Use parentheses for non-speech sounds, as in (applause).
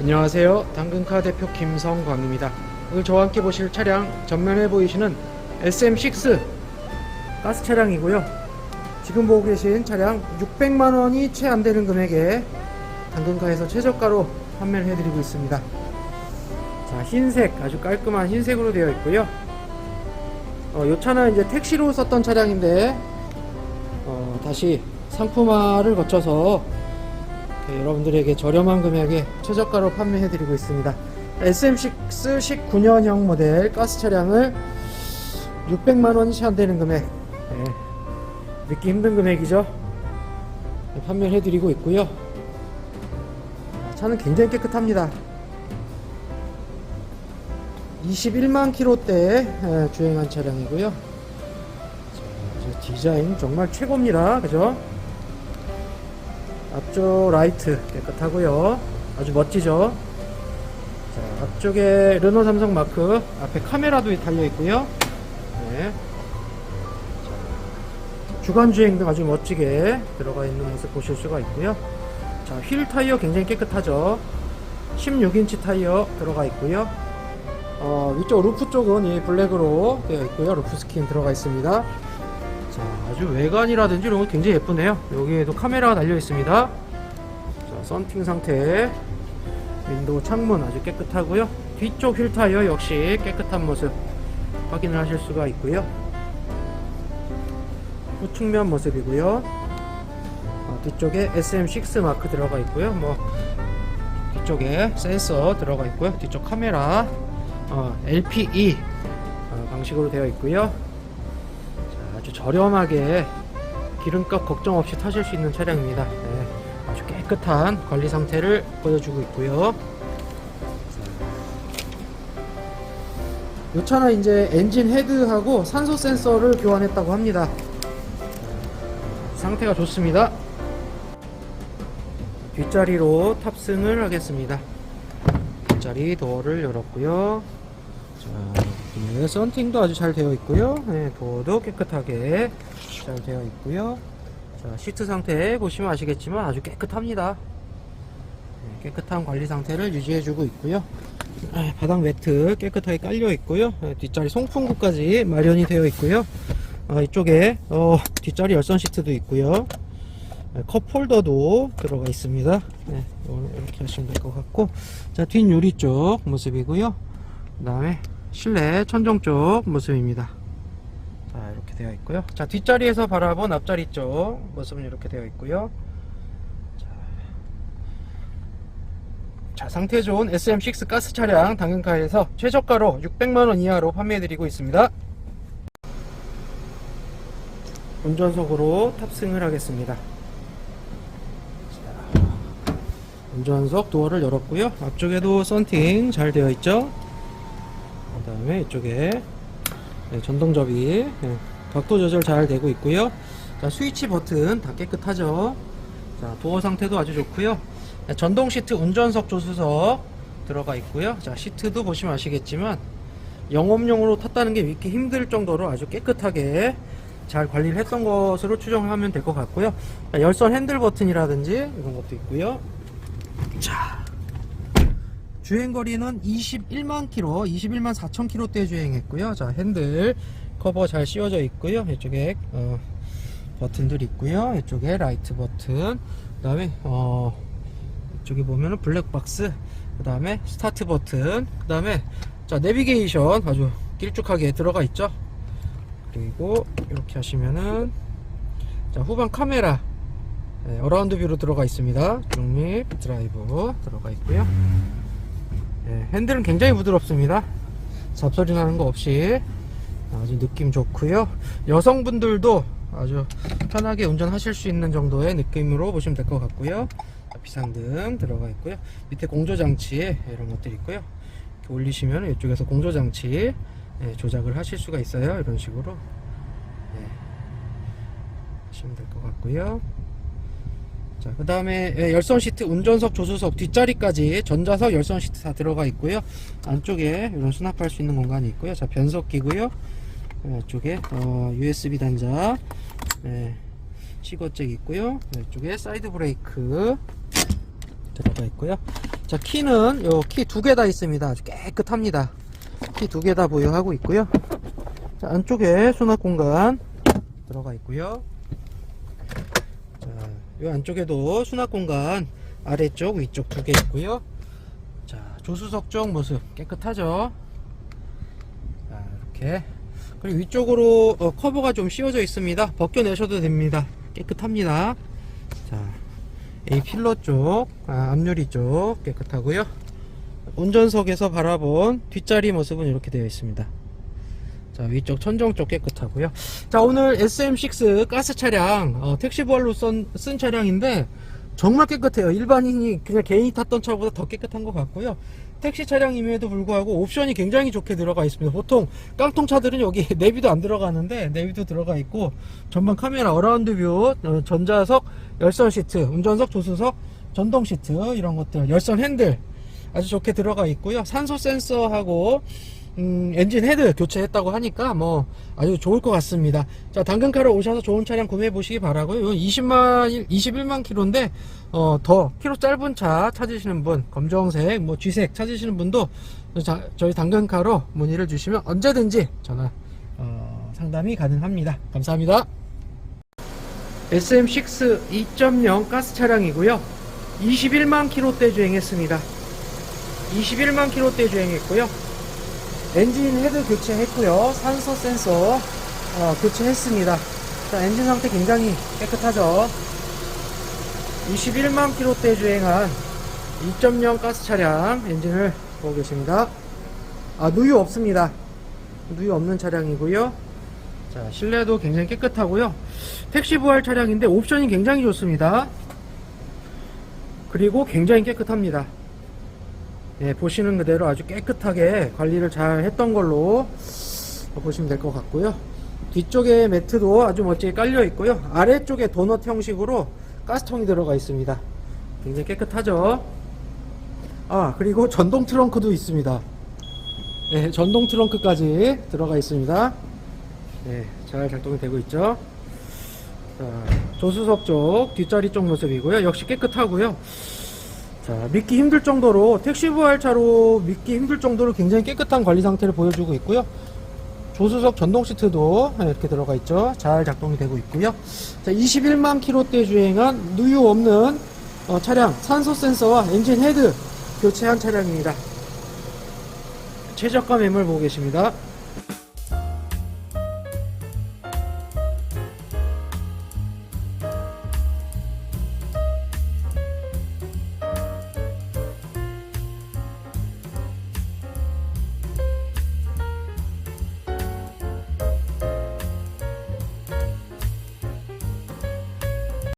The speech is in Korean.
안녕하세요. 당근카 대표 김성광입니다. 오늘 저와 함께 보실 차량 전면에 보이시는 SM6 가스 차량이고요. 지금 보고 계신 차량 600만 원이 채 안 되는 금액에 당근카에서 최저가로 판매를 해드리고 있습니다. 자, 흰색 아주 깔끔한 흰색으로 되어 있고요. 어, 이 차는 이제 택시로 썼던 차량인데 어, 다시 상품화를 거쳐서 네, 여러분들에게 저렴한 금액에 최저가로 판매해드리고 있습니다. SM6 19년형 모델 가스 차량을 600만 원이 채 안되는 금액 네, 믿기 힘든 금액이죠. 네, 판매를 해드리고 있고요. 차는 굉장히 깨끗합니다. 21만 킬로대에 에, 주행한 차량이고요. 디자인 정말 최고입니다. 그죠? 앞쪽 라이트 깨끗하고요. 아주 멋지죠? 자, 앞쪽에 르노 삼성 마크 앞에 카메라도 달려 있고요. 네. 자, 주간 주행등 아주 멋지게 들어가 있는 모습 보실 수가 있고요. 자, 휠 타이어 굉장히 깨끗하죠? 16인치 타이어 들어가 있고요. 어, 위쪽 루프 쪽은 이 블랙으로 되어 있고요. 루프 스킨 들어가 있습니다. 자, 아주 외관이라든지 이런 거 굉장히 예쁘네요. 여기에도 카메라가 달려 있습니다. 자, 썬팅 상태. 윈도우 창문 아주 깨끗하고요. 뒤쪽 휠 타이어 역시 깨끗한 모습 확인을 하실 수가 있고요. 후측면 모습이고요. 어, 뒤쪽에 SM6 마크 들어가 있고요. 뭐 뒤쪽에 센서 들어가 있고요. 뒤쪽 카메라 어, LPE 어, 방식으로 되어 있고요. 자, 아주 저렴하게 기름값 걱정 없이 타실 수 있는 차량입니다. 네, 아주 깨끗한 관리 상태를 보여주고 있고요. 이 차는 이제 엔진 헤드하고 산소 센서를 교환했다고 합니다. 상태가 좋습니다. 뒷자리로 탑승을 하겠습니다. 뒷자리 도어를 열었고요. 자, 네, 썬팅도 아주 잘 되어 있고요. 네, 도어도 깨끗하게 잘 되어 있고요. 자, 시트 상태 보시면 아시겠지만 아주 깨끗합니다. 네, 깨끗한 관리 상태를 유지해주고 있고요. 아, 바닥 매트 깨끗하게 깔려 있고요. 네, 뒷자리 송풍구까지 마련이 되어 있고요. 아, 이쪽에 어, 뒷자리 열선 시트도 있고요. 네, 컵홀더도 들어가 있습니다. 네, 이렇게 하시면 될 것 같고, 자 뒷유리 쪽 모습이고요. 그 다음에 실내 천정 쪽 모습입니다. 자 이렇게 되어 있고요. 자 뒷자리에서 바라본 앞자리 쪽 모습은 이렇게 되어 있고요. 자, 자 상태 좋은 SM6 가스 차량 당근카에서 최저가로 600만원 이하로 판매해드리고 있습니다. 운전석으로 탑승을 하겠습니다. 자, 운전석 도어를 열었고요. 앞쪽에도 썬팅 잘 되어 있죠. 그 다음에 이쪽에 네, 전동 접이 네, 각도 조절 잘 되고 있고요. 자, 스위치 버튼 다 깨끗하죠. 자, 도어 상태도 아주 좋고요. 네, 전동 시트 운전석 조수석 들어가 있고요. 자, 시트도 보시면 아시겠지만 영업용으로 탔다는 게 믿기 힘들 정도로 아주 깨끗하게 잘 관리를 했던 것으로 추정하면 될 것 같고요. 자, 열선 핸들 버튼이라든지 이런 것도 있고요. 자, 주행거리는 21만 킬로, 21만 4천 킬로대 주행했고요. 자, 핸들 커버 잘 씌워져 있고요. 이쪽에 어, 버튼들 있고요. 이쪽에 라이트 버튼, 그 다음에 어, 이쪽에 보면은 블랙박스, 그 다음에 스타트 버튼, 그 다음에 자 내비게이션 아주 길쭉하게 들어가 있죠. 그리고 이렇게 하시면은 자 후방 카메라 네, 어라운드 뷰로 들어가 있습니다. 중립 드라이브 들어가 있고요. 네, 핸들은 굉장히 부드럽습니다. 잡소리 나는 거 없이 아주 느낌 좋고요. 여성분들도 아주 편하게 운전하실 수 있는 정도의 느낌으로 보시면 될 것 같고요. 자, 비상등 들어가 있고요. 밑에 공조장치 이런 것들이 있고요. 올리시면 이쪽에서 공조장치 예, 조작을 하실 수가 있어요. 이런 식으로 예, 하시면 될 것 같고요. 자, 그 다음에 열선 시트, 운전석, 조수석, 뒷자리까지 전자석, 열선 시트 다 들어가 있고요. 안쪽에 이런 수납할 수 있는 공간이 있고요. 자, 변속기고요. 예, 이쪽에 어, USB 단자, 예, 시거잭 있고요. 이쪽에 사이드 브레이크, 자, 들어가 있고요. 자, 키는 요 키 두 개 다 있습니다. 아주 깨끗합니다. 키 두 개 다 보유하고 있고요. 자, 안쪽에 수납 공간 들어가 있고요. 자, 요 안쪽에도 수납 공간 아래쪽, 위쪽 두 개 있고요. 자, 조수석 쪽 모습 깨끗하죠? 자, 이렇게. 그리고 위쪽으로 어, 커버가 좀 씌워져 있습니다. 벗겨내셔도 됩니다. 깨끗합니다. 자, A 필러 쪽, 아, 앞유리 쪽 깨끗하고요. 운전석에서 바라본 뒷자리 모습은 이렇게 되어 있습니다. 자, 위쪽 천정 쪽 깨끗하고요. 자, 오늘 SM6 가스 차량, 어, 택시 부활로 쓴, 쓴 차량인데, 정말 깨끗해요. 일반인이 그냥 개인이 탔던 차보다 더 깨끗한 것 같고요. 택시 차량임에도 불구하고 옵션이 굉장히 좋게 들어가 있습니다. 보통 깡통 차들은 여기 (laughs) 내비도 안 들어가는데 내비도 들어가 있고 전방 카메라 어라운드 뷰, 어, 전자석, 열선 시트, 운전석, 조수석, 전동 시트 이런 것들, 열선 핸들 아주 좋게 들어가 있고요. 산소 센서하고 음, 엔진 헤드 교체했다고 하니까 뭐 아주 좋을 것 같습니다. 자, 당근카로 오셔서 좋은 차량 구매해 보시기 바라고요. 이건 20만 21만 킬로인데 어, 더 키로 짧은 차 찾으시는 분, 검정색, 뭐 쥐색 찾으시는 분도 자, 저희 당근카로 문의를 주시면 언제든지 전화 어, 상담이 가능합니다. 감사합니다. SM6 2.0 가스 차량이고요. 21만 킬로대 주행했습니다. 21만 킬로대 주행했고요. 엔진 헤드 교체했고요. 산소 센서 어, 교체했습니다. 자, 엔진 상태 굉장히 깨끗하죠. 21만 킬로대 주행한 2.0 가스 차량 엔진을 보고 계십니다. 아, 누유 없습니다. 누유 없는 차량이고요. 자, 실내도 굉장히 깨끗하고요. 택시 부활 차량인데 옵션이 굉장히 좋습니다. 그리고 굉장히 깨끗합니다. 예, 보시는 그대로 아주 깨끗하게 관리를 잘 했던 걸로 보시면 될 것 같고요. 뒤쪽에 매트도 아주 멋지게 깔려 있고요. 아래쪽에 도넛 형식으로 가스통이 들어가 있습니다. 굉장히 깨끗하죠. 아, 그리고 전동 트렁크도 있습니다. 예, 전동 트렁크까지 들어가 있습니다. 네, 잘 작동이 되고 있죠. 자, 조수석 쪽, 뒷자리 쪽 모습이고요. 역시 깨끗하고요. 자, 믿기 힘들 정도로 택시 부활차로 믿기 힘들 정도로 굉장히 깨끗한 관리 상태를 보여주고 있고요. 조수석 전동 시트도 이렇게 들어가 있죠. 잘 작동이 되고 있고요. 자, 21만 킬로대 주행한 누유 없는 어, 차량 산소 센서와 엔진 헤드 교체한 차량입니다. 최저가 매물 보고 계십니다.